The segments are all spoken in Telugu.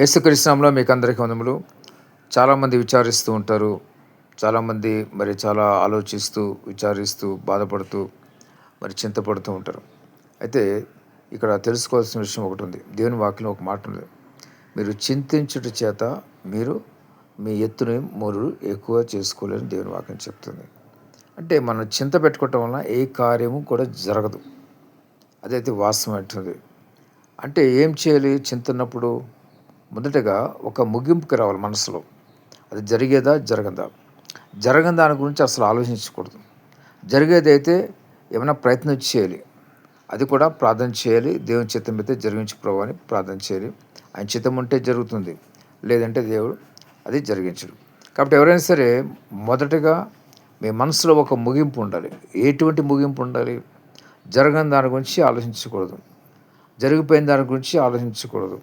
యేసుకృష్ణంలో మీకు అందరికీ వందములు. చాలామంది విచారిస్తూ ఉంటారు. చాలామంది మరి చాలా ఆలోచిస్తూ విచారిస్తూ బాధపడుతూ మరి చింతపడుతూ ఉంటారు. అయితే ఇక్కడ తెలుసుకోవాల్సిన విషయం ఒకటి ఉంది. దేవుని వాక్యం ఒక మాట ఉంది. మీరు చింతించుట చేత మీరు మీ ఎత్తుని మూరు ఎక్కువ చేసుకోలేని దేవుని వాక్యం చెప్తుంది. అంటే మనం చింత పెట్టుకోవటం వలన ఏ కార్యము కూడా జరగదు. అదైతే వాస్తవం అంటుంది. అంటే ఏం చేయాలి? చింతన్నప్పుడు మొదటగా ఒక ముగింపుకి రావాలి మనసులో. అది జరిగేదా? జరగదా? జరగని దాని గురించి అసలు ఆలోచించకూడదు. జరిగేదైతే ఏమైనా ప్రయత్నం చేయాలి. అది కూడా ప్రార్థన చేయాలి. దేవుని చిత్తం అయితే జరిగించి ప్రభు అని ప్రార్థన చేయాలి. ఆయన చిత్తం ఉంటే జరుగుతుంది. లేదంటే దేవుడు అది జరిగించడు. కాబట్టి ఎవరైనా సరే మొదటగా మీ మనసులో ఒక ముగింపు ఉండాలి. ఎటువంటి ముగింపు ఉండాలి? జరగని దాని గురించి ఆలోచించకూడదు. జరిగిపోయిన దాని గురించి ఆలోచించకూడదు.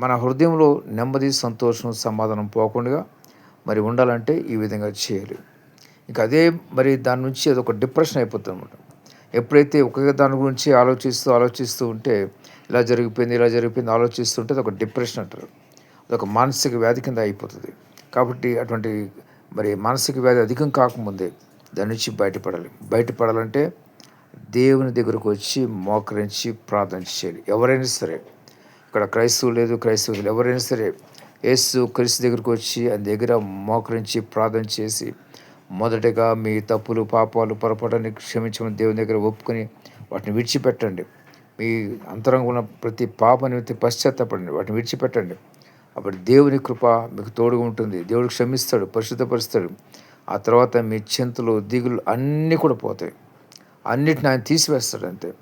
మన హృదయంలో నెమ్మది సంతోషం సమాధానం పోకుండా మరి ఉండాలంటే ఈ విధంగా చేయాలి. ఇంకా అదే మరి దాని నుంచి అది ఒక డిప్రెషన్ అయిపోతుంది అనమాట ఎప్పుడైతే ఒక దాని గురించి ఆలోచిస్తూ ఆలోచిస్తూ ఉంటే ఇలా జరిగిపోయింది ఇలా జరిగిపోయింది ఆలోచిస్తూ ఉంటే అది ఒక డిప్రెషన్ అంటారు. అదొక మానసిక వ్యాధి కింద అయిపోతుంది. కాబట్టి అటువంటి మరి మానసిక వ్యాధి అధికం కాకముందే దాని నుంచి బయటపడాలి. బయటపడాలంటే దేవుని దగ్గరకు వచ్చి మోకరించి ప్రార్థన చేయాలి. ఎవరైనా సరే ఇక్కడ క్రైస్తవు లేదు క్రైస్తవులు ఎవరైనా సరే యేసు క్రీస్తు దగ్గరకు వచ్చి ఆయన దగ్గర మోకరించి ప్రార్థన చేసి మొదటగా మీ తప్పులు పాపాలు పొరపాటుని క్షమించమని దేవుని దగ్గర ఒప్పుకొని వాటిని విడిచిపెట్టండి. మీ అంతరంగం ఉన్న ప్రతి పాప నిమిత్తి పశ్చాత్తపడండి. వాటిని విడిచిపెట్టండి. అప్పుడు దేవుని కృప మీకు తోడుగా ఉంటుంది. దేవుడు క్షమిస్తాడు పరిశుద్ధపరుస్తాడు. ఆ తర్వాత మీ చింతలు దిగులు అన్నీ కూడా పోతాయి. అన్నిటిని ఆయన తీసివేస్తాడు అంతే.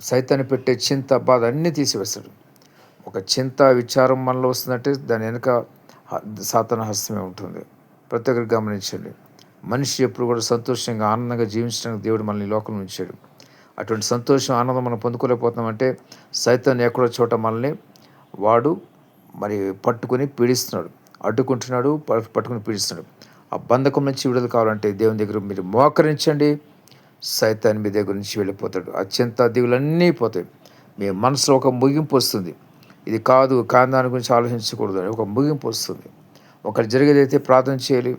సైతాన్ని పెట్టే చింత బాధ అన్నీ తీసివేస్తాడు. ఒక చింత విచారం మనలో వస్తుందంటే దాని వెనుక సాతన హస్తమే ఉంటుంది. ప్రతి ఒక్కరికి గమనించండి. మనిషి ఎప్పుడు కూడా సంతోషంగా ఆనందంగా జీవించడానికి దేవుడు మనల్ని లోకం ఉంచాడు. అటువంటి సంతోషం ఆనందం మనం పొందుకోలేకపోతున్నామంటే సైతాన్ని ఎక్కడో చోట మనల్ని వాడు మరి పట్టుకొని పీడిస్తున్నాడు. అడ్డుకుంటున్నాడు పట్టుకుని పీడిస్తున్నాడు. ఆ బంధకం నుంచి విడుదల కావాలంటే దేవుని దగ్గర మీరు మోకరించండి. సైతాన్ని మీ దగ్గర నుంచి వెళ్ళిపోతాడు. ఆ చింత దిగులన్నీ పోతాయి. మీ మనసులో ఒక ముగింపు వస్తుంది. ఇది కాదు కానీ దాని గురించి ఆలోచించకూడదు అని ఒక ముగింపు వస్తుంది. ఒకటి జరిగేదైతే ప్రార్థన చేయాలి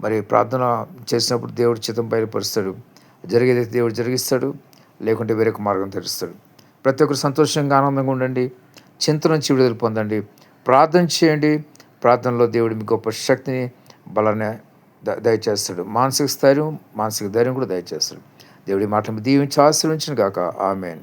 మరి ప్రార్థన చేసినప్పుడు దేవుడు చిత్తం బయలుపరుస్తాడు. జరిగేదైతే దేవుడు జరిగిస్తాడు లేకుంటే వేరొక మార్గం తెరుస్తాడు. ప్రతి ఒక్కరు సంతోషంగా ఆనందంగా ఉండండి చింత నుంచి విడుదల పొందండి. ప్రార్థన చేయండి ప్రార్థనలో దేవుడు మీ గొప్ప శక్తిని బలాన్ని దయచేస్తాడు. మానసిక స్థైర్యం మానసిక ధైర్యం కూడా దయచేస్తాడు. దేవుడి మాటలు దీవించి ఆశ్రయించిన గాక. ఆమెన్.